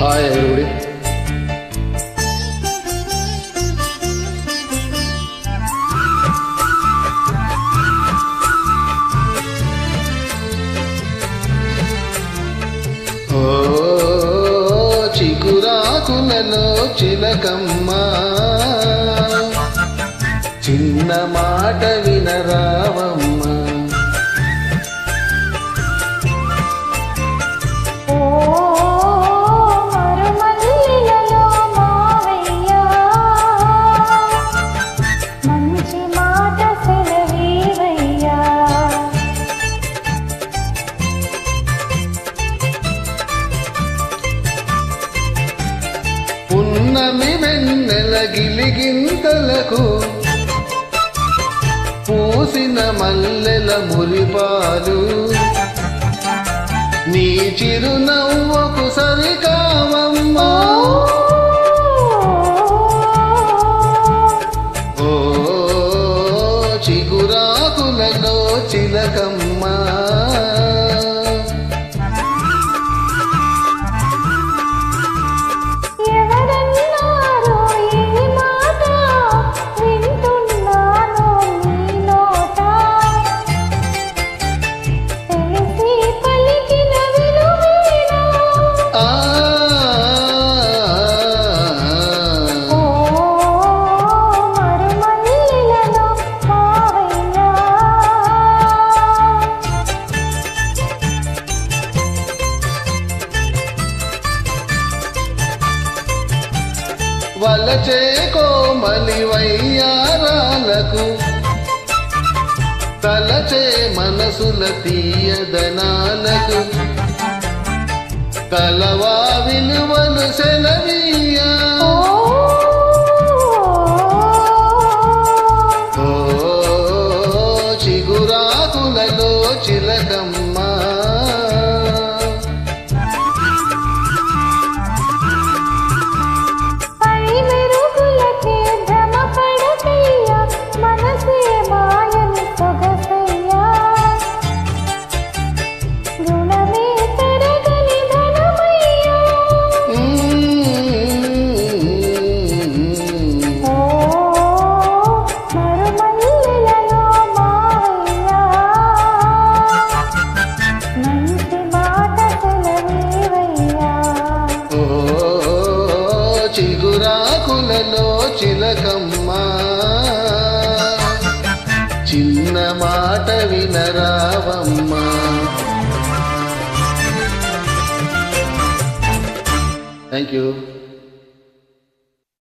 Hi ఎవరి ఓ చిగురాకులలో చిలకమ్మ. చిన్న మాట వినరావమ్మ. గిలిగింతలకు పూసిన మల్లెల మురిపాలు. నీ చిరునవ్వకు సరికావమ్మా. ఓ చిగురాకులలో చిలకమ్మా. వలచే కోమలి వయ్యారాలకు తలచే మనసుల తీయదనాలకు. కలవా విలువలు సెల ఆకులలో చిలకమ్మ. చిన్న మాట వినరావమ్మ థ్యాంక్ యూ